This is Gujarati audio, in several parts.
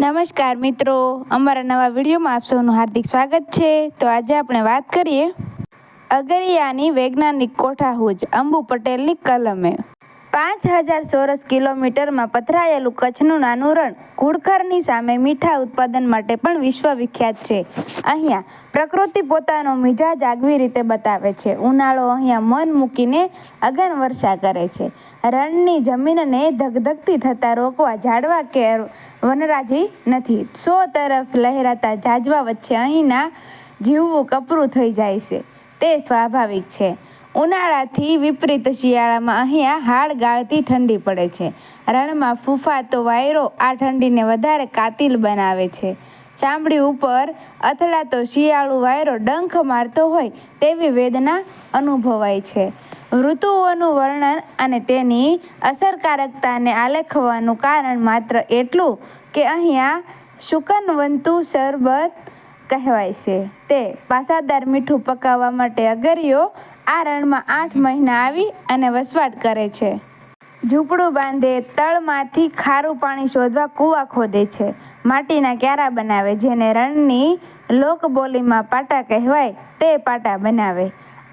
નમસ્કાર મિત્રો, અમારા નવા વિડીયોમાં આપ સૌનું હાર્દિક સ્વાગત છે. તો આજે આપણે વાત કરીએ અગરિયાની વૈજ્ઞાનિક કોઠાહૂજ અંબુ પટેલની કલમે. પાંચ હજાર ચોરસ કિલોમીટરમાં પથરાયેલું કચ્છનું નાનું રણ ઘુડખરની સામે મીઠા ઉત્પાદન માટે પણ વિશ્વવિખ્યાત છે. અહીંયા પ્રકૃતિ પોતાનો મિજાજ આગવી રીતે બતાવે છે. ઉનાળો અહીંયા મન મૂકીને અગન વર્ષા કરે છે. રણની જમીનને ધગધગતી થતાં રોકવા, ઝાડવા કે વનરાજી નથી. સો તરફ લહેરાતા જાજવા વચ્ચે અહીંના જીવવું કપરું થઈ જાય છે. તે સ્વાભાવિક છે. ઉનાળાથી વિપરીત શિયાળામાં અહીંયા હાડ ગાળતી ઠંડી પડે છે. રણમાં ફૂફાતો વાયરો આ ઠંડીને વધારે કાતિલ બનાવે છે. ચામડી ઉપર અથડાતો શિયાળુ વાયરો ડંખ મારતો હોય તેવી વેદના અનુભવાય છે. ઋતુઓનું વર્ણન અને તેની અસરકારકતાને આલેખવાનું કારણ માત્ર એટલું કે અહીંયા શુકનવંતુ શરબત કહેવાય છે. તે પાસાદાર મીઠું પકાવવા માટે અગરિયો આ રણમાં આઠ મહિના આવી અને વસવાટ કરે છે. ઝૂંપડું બાંધે, તળમાંથી ખારું પાણી શોધવા કૂવા ખોદે છે. માટીના ક્યારા બનાવે, જેને રણની લોકબોલીમાં પાટા કહેવાય, તે પાટા બનાવે.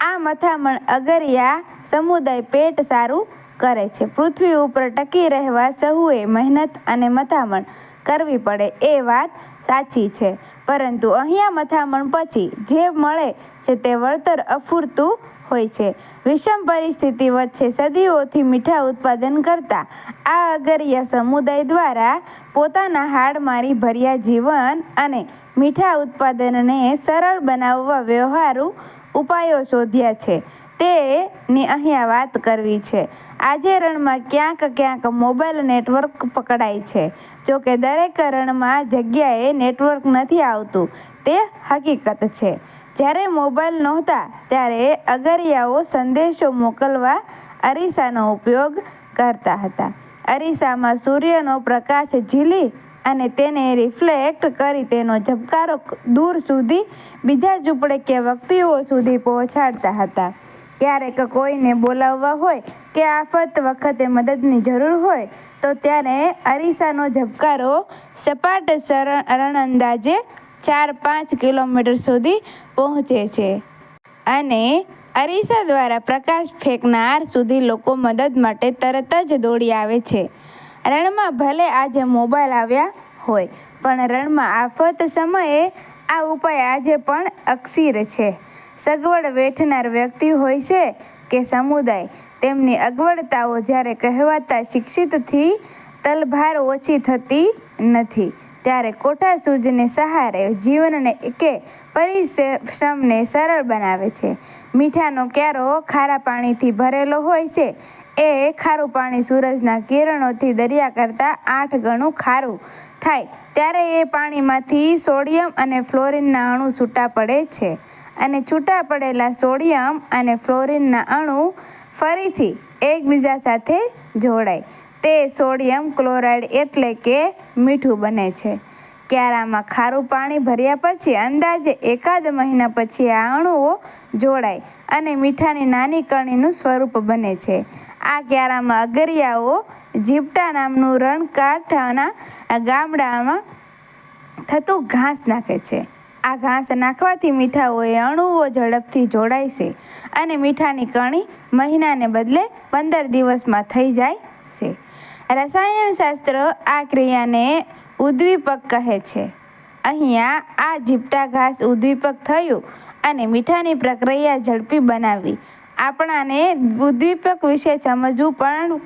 આ મથામણ અગરિયા સમુદાય પેટ સારું કરે છે. પૃથ્વી ઉપર ટકી રહેવા સહુએ મહેનત અને મથામણ કરવી પડે એ વાત સાચી છે. પરંતુ અહીંયા મથામણ પછી જે મળે છે તે વળતર અફૂરતું હોય છે. વિષમ પરિસ્થિતિ વચ્ચે સદીઓથી મીઠા ઉત્પાદન કરતા આ અગરિયા સમુદાય દ્વારા પોતાના હાડમારી ભર્યા જીવન અને મીઠા ઉત્પાદનને સરળ બનાવવા વ્યવહારુ ઉપાયો શોધ્યા છે. તેની અહીંયા વાત કરવી છે. આજે રણમાં ક્યાંક ક્યાંક મોબાઈલ નેટવર્ક પકડાય છે. જો કે દરેક રણમાં જગ્યાએ નેટવર્ક નથી આવતું. તે હકીકત છે. જ્યારે મોબાઈલ નહોતા, ત્યારે અગરિયાઓ સંદેશો મોકલવા અરીસાનો ઉપયોગ કરતા હતા. અરીસામાં સૂર્યનો પ્રકાશ ઝીલી અને તેને રિફ્લેક્ટ કરી તેનો ઝબકારો દૂર સુધી, બીજા ઝૂંપડે કે વ્યક્તિઓ સુધી પહોંચાડતા હતા. ક્યારેક કોઈને બોલાવવા હોય કે આફત વખતે મદદની જરૂર હોય, તો ત્યારે અરીસાનો ઝબકારો સપાટ રણ અંદાજે ચાર પાંચ કિલોમીટર સુધી પહોંચે છે. અને અરીસા દ્વારા પ્રકાશ ફેંકનાર સુધી લોકો મદદ માટે તરત જ દોડી આવે છે. રણમાં ભલે આજે મોબાઈલ આવ્યા હોય, પણ રણમાં આફત સમયે આ ઉપાય આજે પણ અક્ષીર છે. સગવડ વેઠનાર વ્યક્તિ હોય છે કે સમુદાય, તેમની અગવડતાઓ જ્યારે કહેવાતા શિક્ષિતથી તલભાર ઓછી થતી નથી. ત્યારે કોઠા સૂજને સહારે જીવનને કે પરિશ્રમને સરળ બનાવે છે. મીઠાનો ક્યારો ખારા પાણીથી ભરેલો હોય છે એ ખારું પાણી સૂરજના કિરણોથી દરિયા કરતાં આઠ ગણું ખારું થાય. ત્યારે એ પાણીમાંથી સોડિયમ અને ફ્લોરિનના અણુ છૂટા પડે છે. અને છૂટા પડેલા સોડિયમ અને ફ્લોરિનના અણુ ફરીથી એકબીજા સાથે જોડાય. તે સોડિયમ ક્લોરાઇડ એટલે કે મીઠું બને છે. ક્યારામાં ખારું પાણી ભર્યા પછી, અંદાજે એકાદ મહિના પછી આ અણુઓ જોડાય અને મીઠાની નાની કણીનું સ્વરૂપ બને છે. આ ક્યારામાં અગરિયાઓ જીપટા નામનું રણકાંઠાના ગામડામાં થતું ઘાસ નાખે છે. આ ઘાસ નાખવાથી મીઠાઓએ અણુઓ ઝડપથી જોડાય છે અને મીઠાની કણી મહિનાને બદલે પંદર દિવસમાં થઈ જાય છે. રસાયણશાસ્ત્ર આ ક્રિયાને ઉદ્દીપક કહે છે. અહીંયા આ જીપટા ઘાસ ઉદ્દીપક થયું અને મીઠાની પ્રક્રિયા ઝડપી બનાવી આપણાને ઉદ્દીપક વિશે સમજવું પણ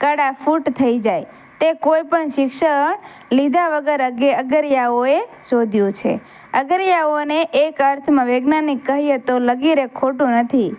કડા ફૂટ થઈ જાય. તે કોઈ પણ શિક્ષણ લીધા વગર અગે, અગરિયાઓએ શોધ્યું છે. અગરિયાઓને એક અર્થમાં વૈજ્ઞાનિક કહીએ તો લગીરે ખોટું નથી.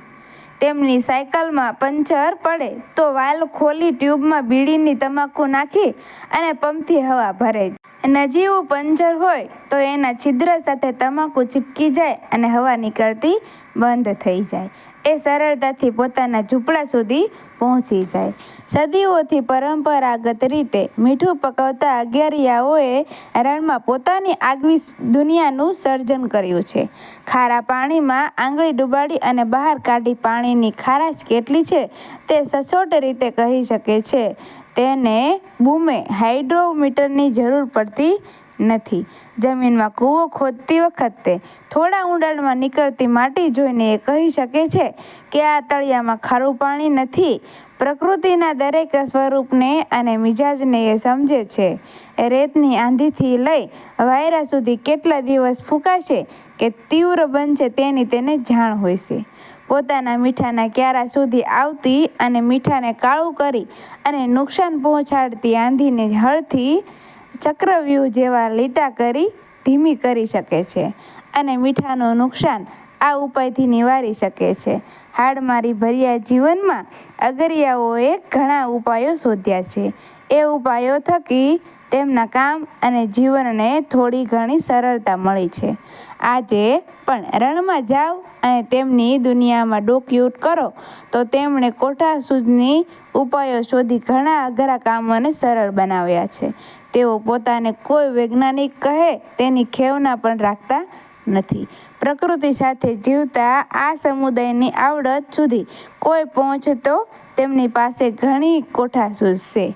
તેમની સાયકલમાં પંચર પડે તો વાલ ખોલી ટ્યુબમાં બીડીની તમાકુ નાખી અને પંપથી હવા ભરે. નજીવું પંજર હોય તો એના છિદ્ર સાથે તમાકુ ચીપકી જાય અને હવા નીકળતી બંધ થઈ જાય. એ સરળતાથી પોતાના ઝૂંપડા સુધી પહોંચી જાય. સદીઓથી પરંપરાગત રીતે મીઠું પકવતા અગિયારિયાઓએ રણમાં પોતાની આગવી દુનિયાનું સર્જન કર્યું છે. ખારા પાણીમાં આંગળી ડૂબાડી અને બહાર કાઢી પાણીની ખારાશ કેટલી છે તે સચોટ રીતે કહી શકે છે. તેને બૂમે હાઇડ્રોમીટરની જરૂર પડતી નથી. જમીનમાં કૂવો ખોદતી વખતે થોડા ઊંડાણમાં નીકળતી માટી જોઈને એ કહી શકે છે કે આ તળિયામાં ખારું પાણી નથી. પ્રકૃતિના દરેક સ્વરૂપને અને મિજાજને એ સમજે છે. રેતની આંધીથી લઈ વાયરા સુધી કેટલા દિવસ ફૂંકાશે કે તીવ્ર બનશે તેની તેને જાણ હોય છે. પોતાના મીઠાના ક્યારા સુધી આવતી અને મીઠાને કાળું કરી અને નુકસાન પહોંચાડતી આંધીને હળથી ચક્રવ્યૂહ જેવા લીટા કરી ધીમી કરી શકે છે અને મીઠાનું નુકસાન આ ઉપાયથી નિવારી શકે છે. હાડમારી ભર્યા જીવનમાં અગરિયાઓએ ઘણા ઉપાયો શોધ્યા છે. એ ઉપાયો થકી તેમના કામ અને જીવનને થોડી ઘણી સરળતા મળી છે. આજે પણ રણમાં જાઓ અને તેમની દુનિયામાં ડોક્યુટ કરો. તો તેમણે કોઠા સૂઝની ઉપાયો શોધી ઘણા અઘરા કામોને સરળ બનાવ્યા છે. તેઓ પોતાને કોઈ વૈજ્ઞાનિક કહે તેની ખેવના પણ રાખતા નથી. પ્રકૃતિ સાથે જીવતા આ સમુદાયની આવડત સુધી કોઈ પહોંચતો તેમની પાસે ઘણી કોઠાસૂઝ છે.